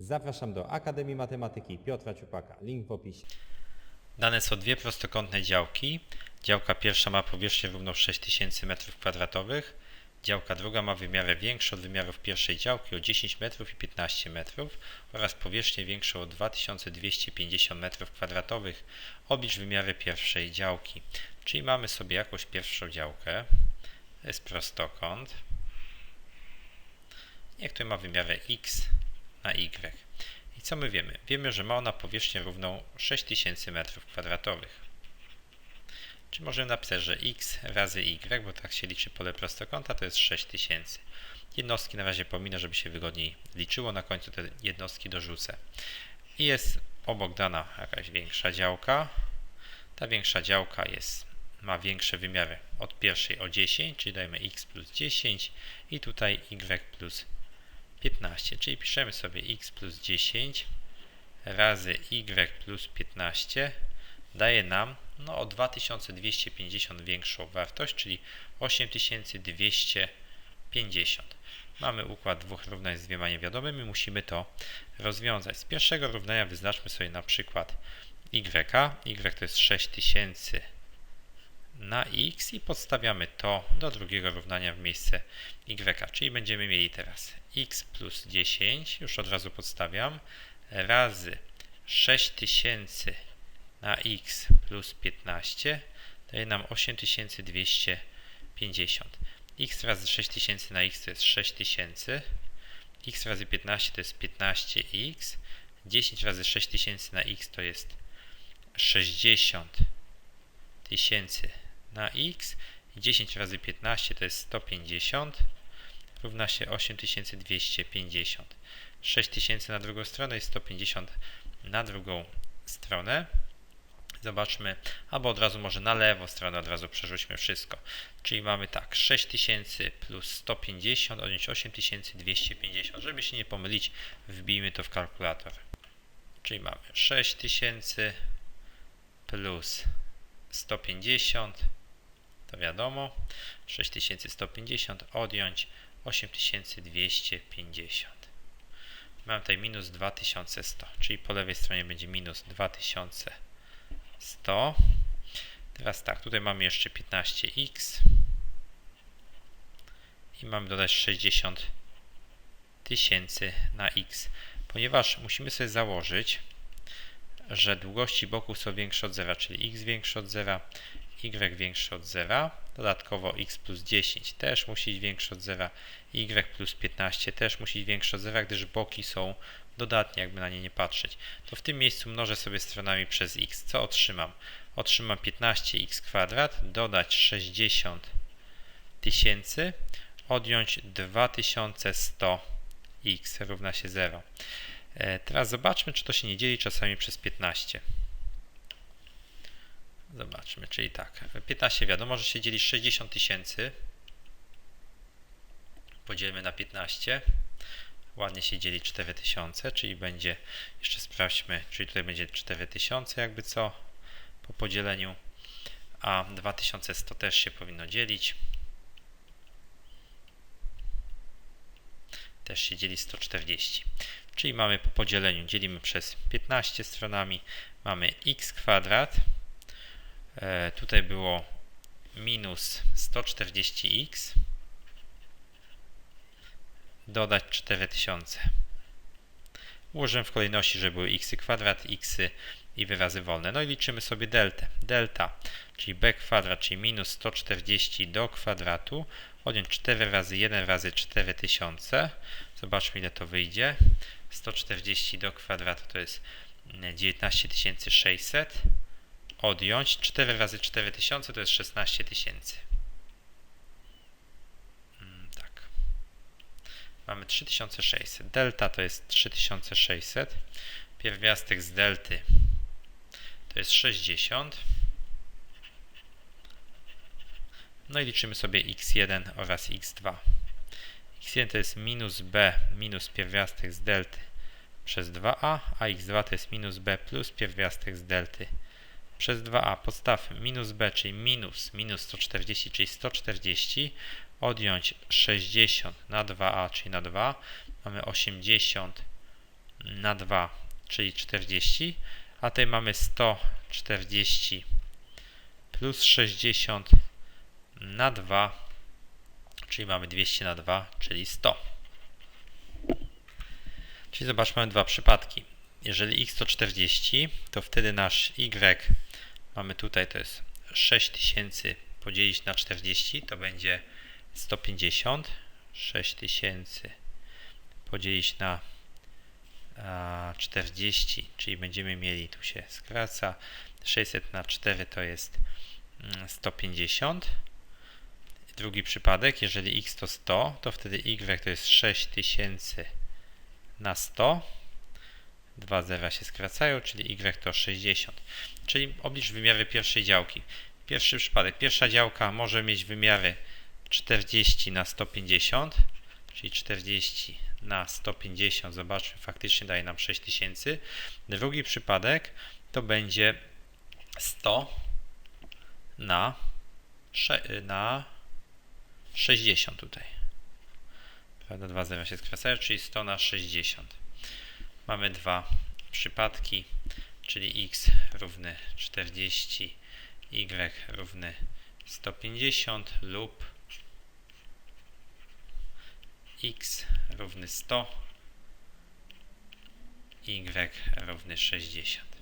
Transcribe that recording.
Zapraszam do Akademii Matematyki Piotra Ciupaka. Link w opisie. Dane są dwie prostokątne działki. Działka pierwsza ma powierzchnię równą 6000 m2, działka druga ma wymiary większe od wymiarów pierwszej działki o 10 metrów i 15 metrów oraz powierzchnię większą o 2250 m2. Oblicz wymiary pierwszej działki. Czyli mamy sobie jakąś pierwszą działkę. To jest prostokąt. Niech tutaj ma wymiary x y. I co my wiemy? Wiemy, że ma ona powierzchnię równą 6000 m2. Czy możemy napisać, że x razy y, bo tak się liczy pole prostokąta, to jest 6000. Jednostki na razie pominę, żeby się wygodniej liczyło. Na końcu te jednostki dorzucę. I jest obok dana jakaś większa działka. Ta większa działka jest, ma większe wymiary od pierwszej o 10, czyli dajmy x plus 10 i tutaj y plus 15, czyli piszemy sobie x plus 10 razy y plus 15 daje nam no, o 2250 większą wartość, czyli 8250. Mamy układ dwóch równań z dwiema niewiadomymi, musimy to rozwiązać. Z pierwszego równania wyznaczmy sobie na przykład y. y to jest 6000 na x i podstawiamy to do drugiego równania w miejsce y, czyli będziemy mieli teraz x plus 10, już od razu podstawiam, razy 6000 na x plus 15 daje nam 8250. x razy 6000 na x to jest 6000, x razy 15 to jest 15x, 10 razy 6000 na x to jest 60 tysięcy na x, 10 razy 15 to jest 150, równa się 8250. 6000 na drugą stronę i 150 na drugą stronę. Zobaczmy, albo od razu może na lewą stronę od razu przerzućmy wszystko. Czyli mamy tak, 6000 plus 150 odjąć 8250. Żeby się nie pomylić, wbijmy to w kalkulator. Czyli mamy 6000 plus 150, to wiadomo, 6150 odjąć 8250. Mam tutaj minus 2100, czyli po lewej stronie będzie minus 2100. Teraz tak, tutaj mamy jeszcze 15x i mamy dodać 60 tysięcy na x, ponieważ musimy sobie założyć, że długości boków są większe od zera, czyli x większe od zera, y większe od zera, dodatkowo x plus 10 też musi być większe od zera, y plus 15 też musi być większe od zera, gdyż boki są dodatnie, jakby na nie nie patrzeć. To w tym miejscu mnożę sobie stronami przez x. Co otrzymam? Otrzymam 15x kwadrat, dodać 60 tysięcy, odjąć 2100x równa się 0. E, teraz zobaczmy, czy to się nie dzieli czasami przez 15. Zobaczmy, czyli tak. 15 wiadomo, że się dzieli 60 tysięcy. Podzielmy na 15. Ładnie się dzieli 4000, czyli będzie, jeszcze sprawdźmy, czyli tutaj będzie 4000 jakby co po podzieleniu, a 2100 też się powinno dzielić. Też się dzieli 140. Czyli mamy po podzieleniu, dzielimy przez 15 stronami, mamy x kwadrat, tutaj było minus 140x, dodać 4000. Ułożyłem w kolejności, żeby były x kwadrat, x i wyrazy wolne. No i liczymy sobie deltę. Delta, czyli b kwadrat, czyli minus 140 do kwadratu, odjąć 4 razy 1 razy 4000. Zobaczmy ile to wyjdzie. 140 do kwadratu to jest 19600. Odjąć 4 razy 4000 to jest 16000. Mm, tak. Mamy 3600. Delta to jest 3600. Pierwiastek z delty to jest 60. No i liczymy sobie x1 oraz x2. x1 to jest minus b minus pierwiastek z delty przez 2a, a x2 to jest minus b plus pierwiastek z delty przez 2a. Podstawmy minus b, czyli minus, minus 140, czyli 140, odjąć 60 na 2a, czyli na 2, mamy 80 na 2, czyli 40, a tutaj mamy 140 plus 60 na 2, czyli mamy 200 na 2, czyli 100. Czyli zobaczmy, mamy dwa przypadki. Jeżeli x to 40, to wtedy nasz y mamy tutaj to jest 6000 podzielić na 40, to będzie 150. 6000 podzielić na a, 40, czyli będziemy mieli, tu się skraca, 600 na 4 to jest mm, 150. Drugi przypadek, jeżeli x to 100, to wtedy y to jest 6000 na 100. Dwa zera się skracają, czyli y to 60. Czyli oblicz wymiary pierwszej działki. Pierwszy przypadek. Pierwsza działka może mieć wymiary 40 na 150, czyli 40 na 150. Zobaczmy, faktycznie daje nam 6000. Drugi przypadek to będzie 100 na, na 60 tutaj. Prawda, dwa zera się skracają, czyli 100 na 60. Mamy dwa przypadki, czyli x równy 40, y równy 150 lub x równy 100, y równy 60.